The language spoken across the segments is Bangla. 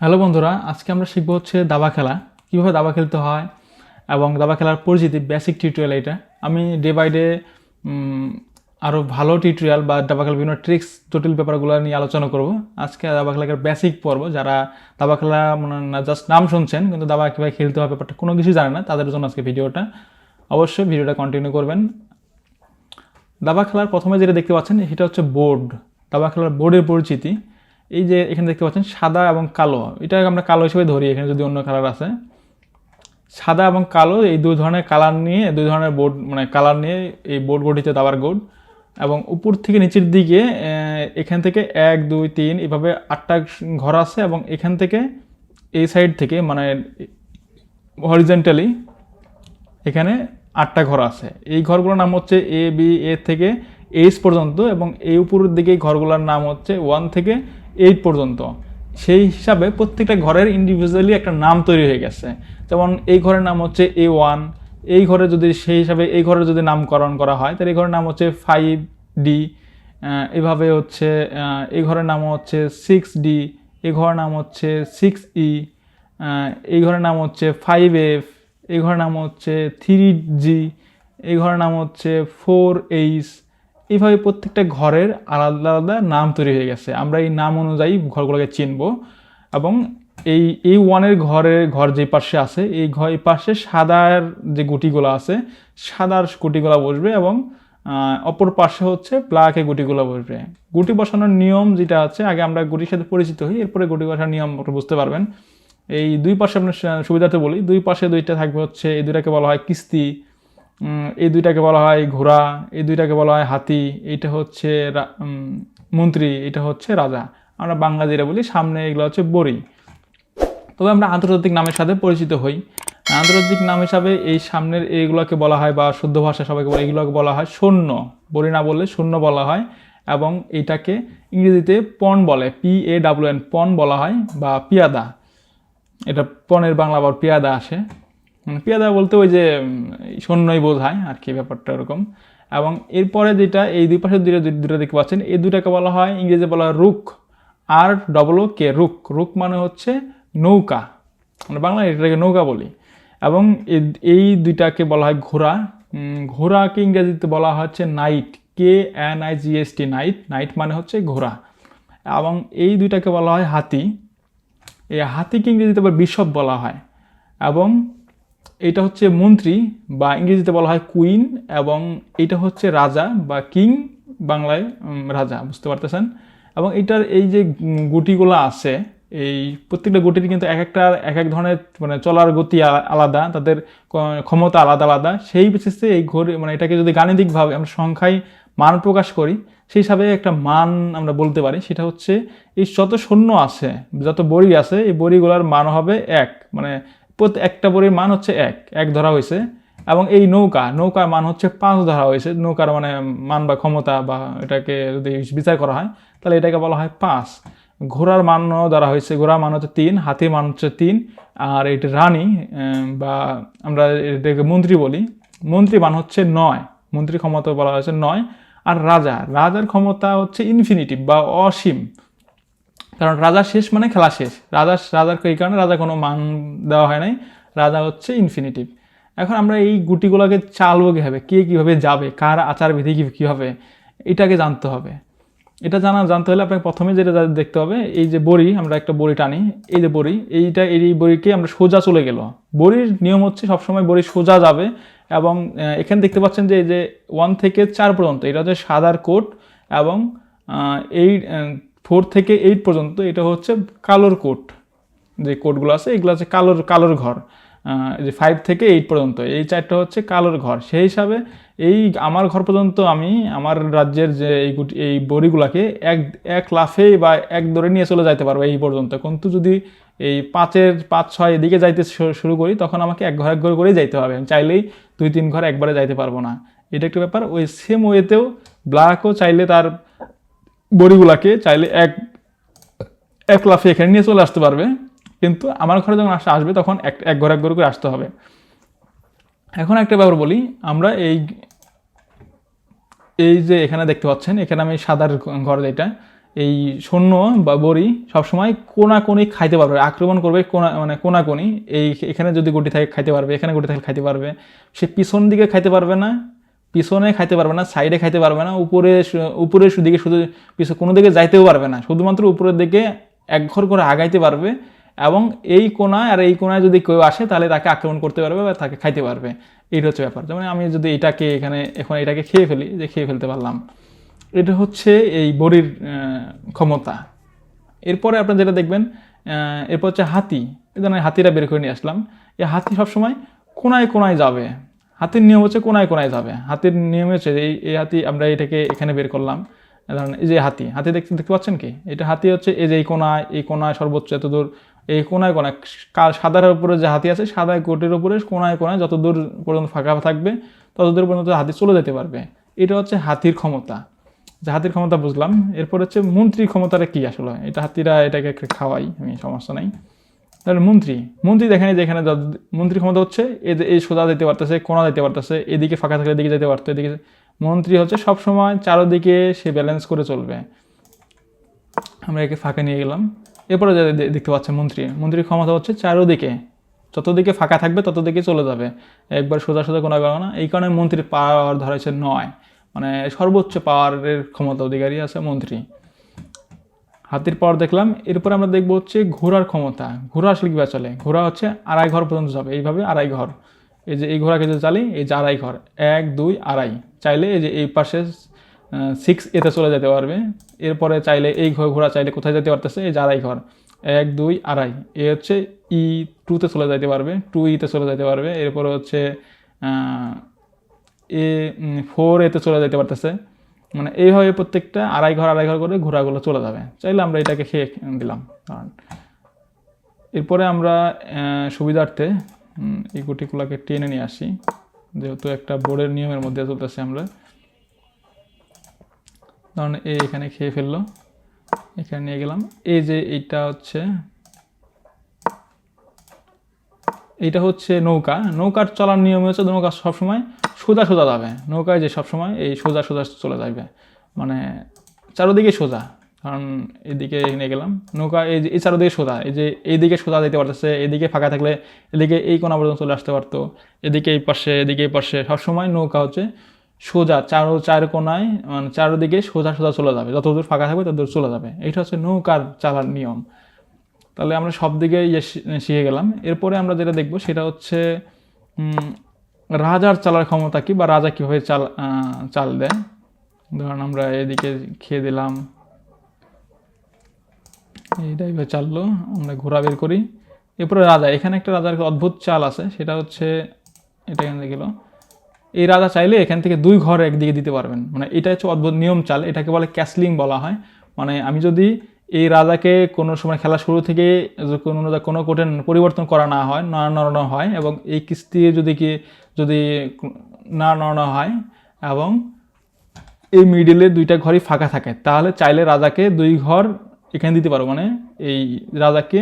হ্যালো বন্ধুরা, আজকে আমরা শিখব হচ্ছে দাবা খেলা, কীভাবে দাবা খেলতে হয় এবং দাবা খেলার পরিচিতি বেসিক টিউটোরিয়াল এটা। আমি ডে বাই ডে আরও ভালো টিউটোরিয়াল বা দাবা খেলার বিভিন্ন ট্রিক্স জটিল ব্যাপারগুলো নিয়ে আলোচনা করব। আজকে দাবা খেলার বেসিক পর্ব, যারা দাবা খেলা মানে না জাস্ট নাম শুনছেন, কিন্তু দাবা কীভাবে খেলতে হবে ব্যাপারটা কোনো কিছু জানে না, তাদের জন্য আজকে ভিডিওটা। অবশ্যই ভিডিওটা কন্টিনিউ করবেন। দাবা খেলার প্রথমে যেটা দেখতে পাচ্ছেন সেটা হচ্ছে বোর্ড দাবা খেলার বোর্ডের পরিচিতি। এই যে এখানে দেখতে পাচ্ছেন সাদা এবং কালো। এটা আমরা কালো হিসেবে ধরি, এখানে যদি অন্য কালার আছে। সাদা এবং কালো, এই দুই ধরনের কালার নিয়ে, দুই ধরনের বোর্ড মানে কালার নিয়ে এই বোর্ড গঠিত দাবার বোর্ড এবং উপর থেকে নিচের দিকে এখান থেকে এক, দুই, তিন, এভাবে আটটা ঘর আছে এবং এখান থেকে এই সাইড থেকে মানে হরিজেন্টালি এখানে আটটা ঘর আছে। এই ঘরগুলোর নাম হচ্ছে এ বি এ থেকে এইচ পর্যন্ত এবং এই উপরের দিকে ঘরগুলোর নাম হচ্ছে ওয়ান থেকে এইট পর্যন্ত। সেই হিসাবে প্রত্যেকটা ঘরের ইন্ডিভিজুয়ালি একটা নাম তৈরি হয়ে গেছে। যেমন এই ঘরের নাম হচ্ছে এ ওয়ান এই ঘরে যদি সেই হিসাবে এই ঘরের যদি নামকরণ করা হয়, তাহলে এই ঘরের নাম হচ্ছে ফাইভ ডি এভাবে হচ্ছে এই ঘরের নাম হচ্ছে সিক্স ডি এই ঘরের নাম হচ্ছে সিক্স ই এই ঘরের নাম হচ্ছে ফাইভ এফ এই ঘরের নাম হচ্ছে থ্রি জি এই ঘরের নাম হচ্ছে ফোর এইচ এইভাবে প্রত্যেকটা ঘরের আলাদা আলাদা নাম তৈরি হয়ে গেছে। আমরা এই নাম অনুযায়ী ঘরগুলোকে চিনব এবং এই এই ওয়ানের ঘরের ঘর যে পাশে আছে, এই ঘর, এই পাশে সাদার যে গুটিগুলো আছে, সাদার গুটিগুলো বসবে এবং অপর পাশে হচ্ছে ব্ল্যাকে গুটিগুলো বসবে। গুটি বসানোর নিয়ম যেটা আছে, আগে আমরা গুটির সাথে পরিচিত হই, এরপরে গুটি বসানোর নিয়ম বুঝতে পারবেন। এই দুই পাশে আপনার সুবিধাতে বলি, দুই পাশে দুইটা থাকবে হচ্ছে, এই দুইটাকে বলা হয় কিস্তি এই দুইটাকে বলা হয় ঘোড়া, এই দুইটাকে বলা হয় হাতি, এইটা হচ্ছে মন্ত্রী এটা হচ্ছে রাজা। আমরা যেটা বলি সামনে এগুলো হচ্ছে বড়ি। তবে আমরা আন্তর্জাতিক নামের সাথে পরিচিত হই। আন্তর্জাতিক নাম হিসাবে এই সামনের এইগুলোকে বলা হয় বা শুদ্ধ ভাষা সবাইকে বলে, এগুলোকে বলা হয় শূন্য বলি না বললে শূন্য বলা হয় এবং এটাকে ইংরেজিতে পণ বলে পি এ ডাব্লিউ এন পণ বলা হয় বা পিয়াদা। এটা পনেরো বাংলা আবার পেয়াদা আসে। পেয়াদা বলতে ওই যে সৈন্যই বোঝায় আর কি ব্যাপারটা এরকম এবং এরপরে যেটা, এই দুই পাশে দুটো দুটো দেখতে পাচ্ছেন, এই দুটাকে বলা হয় ইংরেজি বলা হয় রুক আর ডবল কে রুক রুক মানে হচ্ছে নৌকা। মানে বাংলায় এটাকে নৌকা বলি। এবং এই দুইটাকে বলা হয় ঘোড়া। ঘোড়াকে ইংরেজিতে বলা হচ্ছে knight K N I G H T knight knight মানে হচ্ছে ঘোড়া। এবং এই দুইটাকে বলা হয় হাতি। এই হাতিকে ইংরেজিতে আবার বিশপ বলা হয়। এবং এটা হচ্ছে মন্ত্রী বা ইংরেজিতে বলা হয় কুইন এবং এটা হচ্ছে রাজা বা কিং বাংলায় রাজা, বুঝতে পারতেছেন? এবং এটার এই যে গুটিগুলো আছে, এই প্রত্যেকটা গুটির কিন্তু এক একটা, এক এক ধরনের মানে চলার গতি আলাদা, তাদের ক্ষমতা আলাদা আলাদা। সেই বেসিসে এই ঘড়ি মানে এটাকে যদি গাণিতিকভাবে আমরা সংখ্যায় মান প্রকাশ করি, সেই হিসাবে একটা মান আমরা বলতে পারি, সেটা হচ্ছে এই যত শূন্য আছে, যত বড়ি আছে, এই বড়িগুলোর মান হবে এক। মানে একটা বড়ির মান হচ্ছে এক এক ধরা হয়েছে। এবং এই নৌকা, নৌকার মান হচ্ছে পাঁচ ধরা হয়েছে। নৌকার মানে মান বা ক্ষমতা বা এটাকে যদি বিচার করা হয়, তাহলে এটাকে বলা হয় পাঁচ। ঘোড়ার মানও ধরা হয়েছে, ঘোড়ার মান হচ্ছে তিন, হাতির মান হচ্ছে তিন। আর এটা রানী বা আমরা এটাকে মন্ত্রী বলি। মন্ত্রী মান হচ্ছে নয়, মন্ত্রী ক্ষমতা বলা হয়েছে নয়। আর রাজা, রাজার ক্ষমতা হচ্ছে ইনফিনিটিভ বা অসীম। কারণ রাজা শেষ মানে খেলা শেষ। রাজা, রাজার এই কারণে রাজা কোনো মান দেওয়া হয় নাই। রাজা হচ্ছে ইনফিনিটিভ এখন আমরা এই গুটিগুলোকে চালবো কীভাবে? কে কীভাবে যাবে? কার আচার বিধি কী হবে? এটাকে জানতে হবে। এটা জানা জানতে হলে আপনাকে প্রথমে যেটা দেখতে হবে, এই যে বড়ি, আমরা একটা বড়ি টানি। এই যে বড়ি, এইটা এই বড়িকে আমরা সোজা চলে গেল। বড়ির নিয়ম হচ্ছে সবসময় বড়ি সোজা যাবে এবং এখানে দেখতে পাচ্ছেন যে, এই যে ওয়ান থেকে চার পর্যন্ত, এটা হচ্ছে সাদার কোট এবং এই ফোর থেকে এইট পর্যন্ত এটা হচ্ছে কালোর কোট। যে কোটগুলো আছে, এগুলো হচ্ছে কালোর কালোর ঘর। যে ফাইভ থেকে এইট পর্যন্ত, এই চারটা হচ্ছে কালোর ঘর। সেই হিসাবে এই আমার ঘর পর্যন্ত আমি আমার রাজ্যের যে এই গুটি, এই বড়িগুলাকে এক এক লাফে বা এক দৌড়ে নিয়ে চলে যাইতে পারব এই পর্যন্ত। কিন্তু যদি এই পাঁচের, পাঁচ, ছয় এদিকে যাইতে শুরু করি, তখন আমাকে এক ঘর এক ঘর করেই যাইতে হবে। আমি চাইলেই দুই, তিন ঘর একবারে যাইতে পারব না। এটা একটা ব্যাপার। ওই সেম ওয়েতেও ব্ল্যাকও চাইলে তার বড়িগুলাকে চাইলে এক এক লাফে এখানে নিয়ে চলে আসতে পারবে। কিন্তু আমার ঘরে যখন আসা আসবে তখন এক এক ঘর এক ঘর করে আসতে হবে। এখন একটা ব্যাপার বলি, আমরা এই এই যে এখানে দেখতে পাচ্ছেন, এখানে আমি সাদার ঘর যেটা, এই সৈন্য বা বড়ি সবসময় কোনা কোনি খাইতে পারবে, আক্রমণ করবে কোনা মানে কোনা কোনি এই এখানে যদি গুটি থাকে খাইতে পারবে, এখানে গুটি থাকে খাইতে পারবে। সে পিছন দিকে খাইতে পারবে না পিছনে খাইতে পারবে না সাইডে খাইতে পারবে না, উপরে উপরের দিকে শুধু পিছনে কোনো দিকে যাইতেও পারবে না, শুধুমাত্র উপরের দিকে এক ঘর করে আগাইতে পারবে এবং এই কোনায় আর এই কোনায় যদি কেউ আসে, তাহলে তাকে আক্রমণ করতে পারবে বা তাকে খাইতে পারবে। এইটা হচ্ছে ব্যাপার। যেমন আমি যদি এটাকে এখানে, এখন এটাকে খেয়ে ফেলি, যে খেয়ে ফেলতে পারলাম। এটা হচ্ছে এই বড়ির ক্ষমতা। এরপরে আপনারা যেটা দেখবেন এরপর হচ্ছে হাতি। এই ধরনের হাতিরা বের করে নিয়ে আসলাম। এই হাতি সবসময় কোনায় কোনায় যাবে। হাতির নিয়ম হচ্ছে কোনায় কোনায় যাবে। হাতির নিয়ম হচ্ছে এই এই হাতি আমরা এটাকে এখানে বের করলাম। ধরেন এই যে হাতি হাতি দেখতে দেখতে পাচ্ছেন কি? এটা হাতি হচ্ছে এই যে এই কোনায় এই কোনায় সর্বোচ্চ এত দূর এই কোনায় কোনায় সাদার উপরে যে হাতি আছে সাদা কোটের উপরে কোনায় কোনায় যত দূর পর্যন্ত ফাঁকা থাকবে তত দূর পর্যন্ত হাতি চলে যেতে পারবে। এটা হচ্ছে হাতির ক্ষমতা। যে হাতির ক্ষমতা বুঝলাম। এরপর হচ্ছে মন্ত্রীর ক্ষমতাটা কি আসলে? এটা হাতিরা এটাকে খাওয়াই, আমি সমস্যা নাই। তাহলে মন্ত্রী মন্ত্রী দেখেনি যে এখানে মন্ত্রীর ক্ষমতা হচ্ছে এই সোজা যেতে পারতেছে কোনা যেতে পারতেছে, এদিকে ফাঁকা থাকলে এদিকে যেতে পারতো, এদিকে মন্ত্রী হচ্ছে সব সময় চারোদিকে সে ব্যালেন্স করে চলবে। আমরা একে ফাঁকা নিয়ে গেলাম। এরপরে যা দেখতে পাচ্ছেন মন্ত্রী, মন্ত্রীর ক্ষমতা হচ্ছে চারোদিকে। যতদিকে ফাঁকা থাকবে, ততদিকে চলে যাবে। একবার সোজা সোজা কোনো না। এই কারণে মন্ত্রীর পাওয়ার ধরা হচ্ছে নয়। মানে সর্বোচ্চ পাওয়ারের ক্ষমতা অধিকারী আছে মন্ত্রী। হাতির পাওয়ার দেখলাম, এরপর আমরা দেখব হচ্ছে ঘোড়ার ক্ষমতা। ঘোড়া আসলে কীভাবে চলে? ঘোড়া হচ্ছে আড়াই ঘর পর্যন্ত যাবে। এইভাবে আড়াই ঘর। এই যে এই ঘোড়াকে যে চালি, এই যে আড়াই ঘর। এক, দুই, আড়াই। চাইলে এই যে এই পাশে সিক্স এতে চলে যেতে পারবে। এরপরে চাইলে এই ঘোড়া চাইলে কোথায় যেতে পারতেছে? এই যে আড়াই ঘর। এক, দুই, আড়াই। এ হচ্ছে ই টুতে চলে যেতে পারবে। টু ইতে চলে যেতে পারবে। এরপরে হচ্ছে এ ফোর এতে চলে যেতে পারতেছে। মানে এইভাবে প্রত্যেকটা আড়াই ঘর আড়াই ঘর করে ঘোড়াগুলো চলে যাবে। চাইলে আমরা এটাকে খেয়ে দিলাম। কারণ এরপরে আমরা সুবিধার্থে এই গুটিগুলোকে টেনে নিয়ে আসি। যেহেতু একটা বোর্ডের নিয়মের মধ্যে চলতেছে আমরা। কারণ এই এখানে খেয়ে ফেলল। এখানে নিয়ে গেলাম। এই যে এইটা হচ্ছে এইটা হচ্ছে নৌকা। নৌকার চলার নিয়ম হচ্ছে নৌকা সবসময় সোজা সোজা যাবে। নৌকায় যে সবসময় এই সোজা সোজা চলে যাবে মানে চারোদিকে সোজা। কারণ এদিকে নিয়ে গেলাম। নৌকা এই যে, এই চারোদিকে সোজা। এই যে এইদিকে সোজা যেতে পারতেছে এদিকে ফাঁকা থাকলে এদিকে এই কোনা পর্যন্ত চলে আসতে পারতো। এদিকে এই পাশে, এদিকে এই পাশে। সবসময় নৌকা হচ্ছে সোজা, চারো, চার কোনায় মানে চারোদিকে সোজা সোজা চলে যাবে। যত দূর ফাঁকা থাকবে ততদূর চলে যাবে। এইটা হচ্ছে নৌকার চালার নিয়ম। তাহলে আমরা সব দিকে ইয়ে শিখে গেলাম। এরপরে আমরা যেটা দেখব সেটা হচ্ছে রাজার চালার ক্ষমতা কি বা রাজা কীভাবে চাল চাল দেয় ধরুন আমরা এদিকে খেয়ে দিলাম। এইটা এইভাবে চাললো, আমরা ঘোরা বের করি। এরপরে রাজা, এখানে একটা রাজার অদ্ভুত চাল আছে, সেটা হচ্ছে, এটা এখান থেকে এই রাজা চাইলে এখান থেকে দুই ঘর একদিকে দিতে পারবেন। মানে এটা হচ্ছে অদ্ভুত নিয়ম চাল, এটাকে বলে ক্যাসলিং বলা হয়। মানে আমি যদি এই রাজাকে কোনো সময় খেলা শুরু থেকে কোনো কোনো কোটেন পরিবর্তন করা না হয়, না নড়ানো হয় এবং এই কিস্তি যদি কি, যদি না নড়ানো হয় এবং এই মিডিলে দুইটা ঘরই ফাঁকা থাকে, তাহলে চাইলে রাজাকে দুই ঘর এখানে দিতে পারব। মানে এই রাজাকে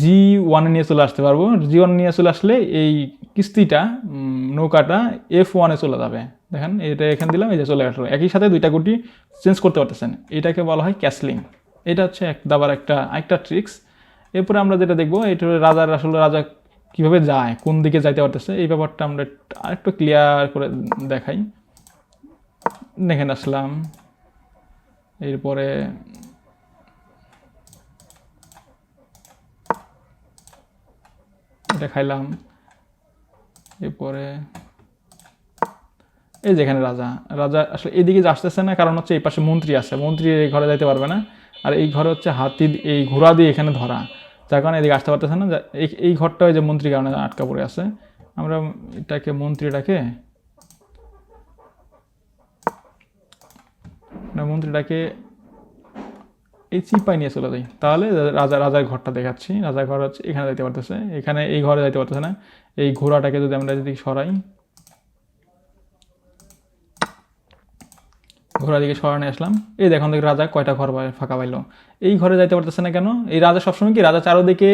জি ওয়ানে নিয়ে চলে আসতে পারব। জি ওয়ানে নিয়ে চলে আসলে এই কিস্তিটা নৌকাটা এফ ওয়ানে চলে যাবে। দেখেন, এটা এখানে দিলাম, এই যে চলে আসলো। একই সাথে দুইটা গুটি চেঞ্জ করতে পারতেছেন। এটাকে বলা হয় ক্যাসলিং এটা হচ্ছে এক দাবার একটা একটা ট্রিক্স এরপরে আমরা যেটা দেখব, এটা রাজার আসলে রাজা কীভাবে যায়, কোন দিকে যাইতে পারতেছে। এই ব্যাপারটা আমরা আরেকটু ক্লিয়ার করে দেখাই। দেখেন, আসলাম। এরপরে এটা খাইলাম। এরপরে এই যেখানে রাজা। রাজা আসলে এদিকে আসতেছে না, কারণ হচ্ছে এই পাশে মন্ত্রী আছে। মন্ত্রী এই ঘরে যাইতে পারবে না। আর এই ঘরে হচ্ছে হাতি এই ঘোড়া দিয়ে এখানে ধরা। যার কারণে এদিকে আসতে পারতেছে না। এই ঘরটা ওই যে মন্ত্রীর কারণে আটকা পড়ে আছে। আমরা এটাকে মন্ত্রীটাকে মন্ত্রীটাকে এই চিপাই নিয়ে চলে যাই। তাহলে রাজা রাজার ঘরটা দেখাচ্ছি। রাজার ঘর হচ্ছে এখানে যাইতে পারতেছে। এখানে এই ঘরে যাইতে পারতেছে না। এই ঘোড়াটাকে যদি আমরা যদি সরাই ঘোড়া দিকে সরানো আসলাম। এই দেখুন দেখি রাজা কয়টা ঘর ফাঁকা পাইলো। এই ঘরে যাইতে পারতেছে না কেন? এই রাজা সবসময় কি রাজা চারোদিকে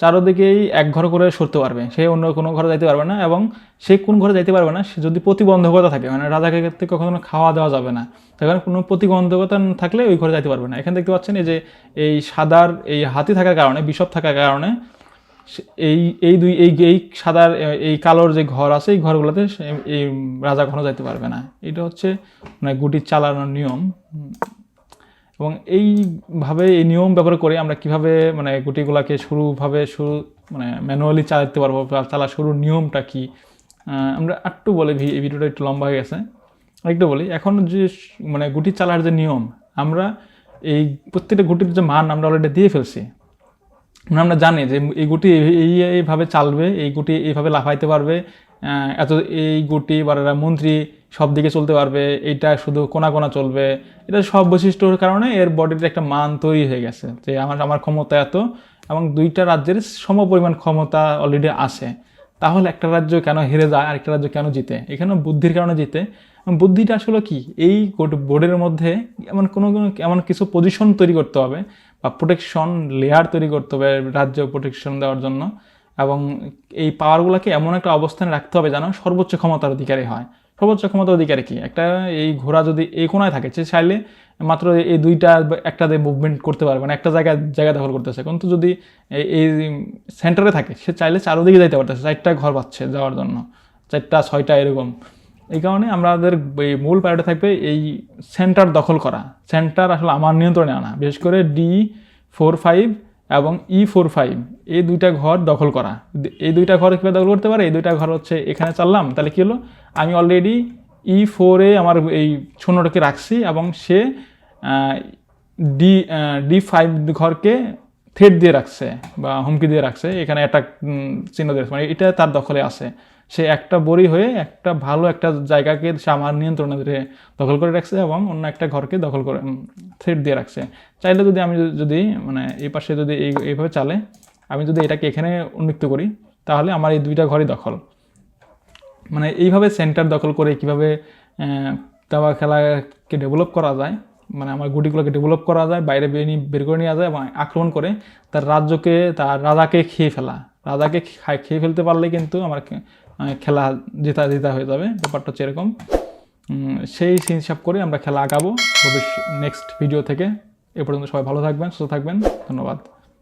চারোদিকেই এক ঘর করে সরতে পারবে। সে অন্য কোনো ঘরে যাইতে পারবে না এবং সে কোন ঘরে যাইতে পারবে না? সে যদি প্রতিবন্ধকতা থাকে মানে রাজাকে ক্ষেত্রে কখনো খাওয়া দেওয়া যাবে না। সেখানে কোনো প্রতিবন্ধকতা থাকলে ওই ঘরে যাইতে পারবে না। এখানে দেখতে পাচ্ছেন এই যে এই সাদার এই হাতি থাকার কারণে বিষব থাকার কারণে এই এই দুই, এই এই সাদার এই কালোর যে ঘর আছে, এই ঘরগুলোতে এই রাজা কখনো যাইতে পারবে না। এটা হচ্ছে মানে গুটি চালানোর নিয়ম। এবং এইভাবে এই নিয়ম ব্যবহার করে আমরা কীভাবে মানে গুটিগুলাকে শুরুভাবে শুরু মানে ম্যানুয়ালি চালাতে পারব চালা শুরুর নিয়মটা কি? আমরা একটু বলে, এই ভিডিওটা একটু লম্বা হয়ে গেছে। একটু বলি, এখন যে মানে গুটি চালার যে নিয়ম, আমরা এই প্রত্যেকটা গুটির যে মান আমরা অলরেডি দিয়ে ফেলছি। আমরা জানি যে এই গুটি এই- এই এইভাবে চালবে, এই গুটি এইভাবে লাফাইতে পারবে এত এই গুটি বা মন্ত্রী সব দিকে চলতে পারবে, এইটা শুধু কোনা কোনা চলবে, এটা সব বৈশিষ্ট্যর কারণে এর বডিতে একটা মান তৈরি হয়ে গেছে যে আমার আমার ক্ষমতা এত এবং দুইটা রাজ্যের সমপরিমাণ ক্ষমতা অলরেডি আছে। তাহলে একটা রাজ্য কেন হেরে যায়, আরেকটা রাজ্য কেন জিতে? এখানে বুদ্ধির কারণে জিতে। বুদ্ধিটা আসলে কি? এই বোর্ডের মধ্যে এমন কোনো কোনো, এমন কিছু পজিশন তৈরি করতে হবে বা প্রোটেকশন লেয়ার তৈরি করতে হবে রাজ্য প্রোটেকশন দেওয়ার জন্য এবং এই পাওয়ারগুলোকে এমন একটা অবস্থানে রাখতে হবে যেন সর্বোচ্চ ক্ষমতার অধিকারী হয়। সর্বোচ্চ ক্ষমতার অধিকারী কি? একটা এই ঘোড়া যদি এই কোনায় থাকে, সে চাইলে মাত্র এই দুইটা বা একটা দিয়ে মুভমেন্ট করতে পারবে না, একটা জায়গায় জায়গা দখল করতেছে। কিন্তু যদি এই সেন্টারে থাকে, সে চাইলে চারোদিকে যাইতে পারতেছে, চারটা ঘর পাচ্ছে যাওয়ার জন্য, চারটা, ছয়টা এরকম। এই কারণে আমাদের এই মূল প্রায়োরিটি থাকবে এই সেন্টার দখল করা। সেন্টার আসলে আমার নিয়ন্ত্রণে আনা। বিশেষ করে ডি ফোর ফাইভ এবং ই ফোর ফাইভ এই দুইটা ঘর দখল করা। এই দুইটা ঘর কীভাবে দখল করতে পারে? এই দুইটা ঘর হচ্ছে এখানে চাললাম, তাহলে কী হলো? আমি অলরেডি ই ফোরে আমার এই শূন্যটাকে রাখছি এবং সে ডি ডি ফাইভ ঘরকে থ্রেড দিয়ে রাখছে বা হুমকি দিয়ে রাখছে। এখানে একটা চিহ্ন দিয়ে। মানে এটা তার দখলে আছে। সে একটা বড়ি হয়ে একটা ভালো একটা জায়গাকে সে আমার নিয়ন্ত্রণে দখল করে রাখছে এবং অন্য একটা ঘরকে দখল করে থ্রেড দিয়ে রাখছে। চাইলে যদি আমি যদি মানে এই পাশে যদি এই এইভাবে চালে, আমি যদি এটাকে এখানে উন্মুক্ত করি, তাহলে আমার এই দুইটা ঘরই দখল। মানে এইভাবে সেন্টার দখল করে কীভাবে দাবা খেলাকে ডেভেলপ করা যায় মানে আমার গুটিগুলোকে ডেভেলপ করা যায়, বাইরে বেরিয়ে বের করে নেওয়া যায় এবং আক্রমণ করে তার রাজ্যকে, তার রাজাকে খেয়ে ফেলা। রাজাকে খায় ফেলতে পারলে কিন্তু আমার খেলা জেতা জেতা হয়ে যাবে, ব্যাপারটা হচ্ছে এরকম। সেই সেই হিসাব করে আমরা খেলা আগাবো। ভবিষ্যৎ নেক্সট ভিডিও থেকে। এ পর্যন্ত সবাই ভালো থাকবেন, সুস্থ থাকবেন। ধন্যবাদ।